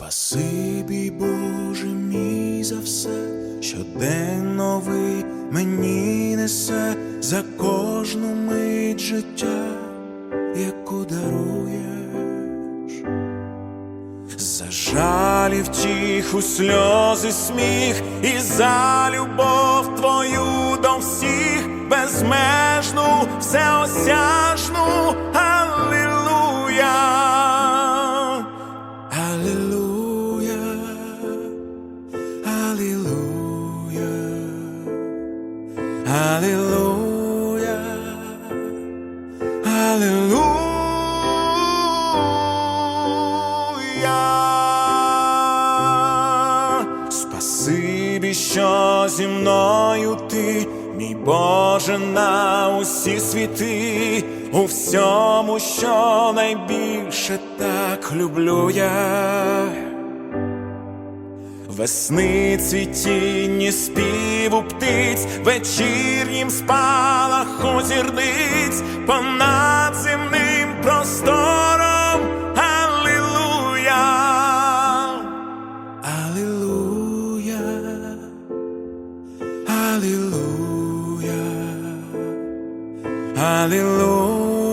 Спасибі, Боже мій за все, що день новий мені несе за кожну мить життя, яку даруєш, за жаль і втіху, сльози, сміх, і за любов твою до всіх, безмежну, всеосяжну, Аллилуйя. Аллилуйя, Аллилуйя, Аллилуйя, Аллилуйя. Спасибі, що зі мною ти, Боже, на усі світи, у всьому, що найбільше так люблю я. Весни цвітінні співу птиць, вечірнім спалаху зірниць, понад земним простором. Аллилуйя, Аллилуйя, Аллилуйя, Аллилуйя.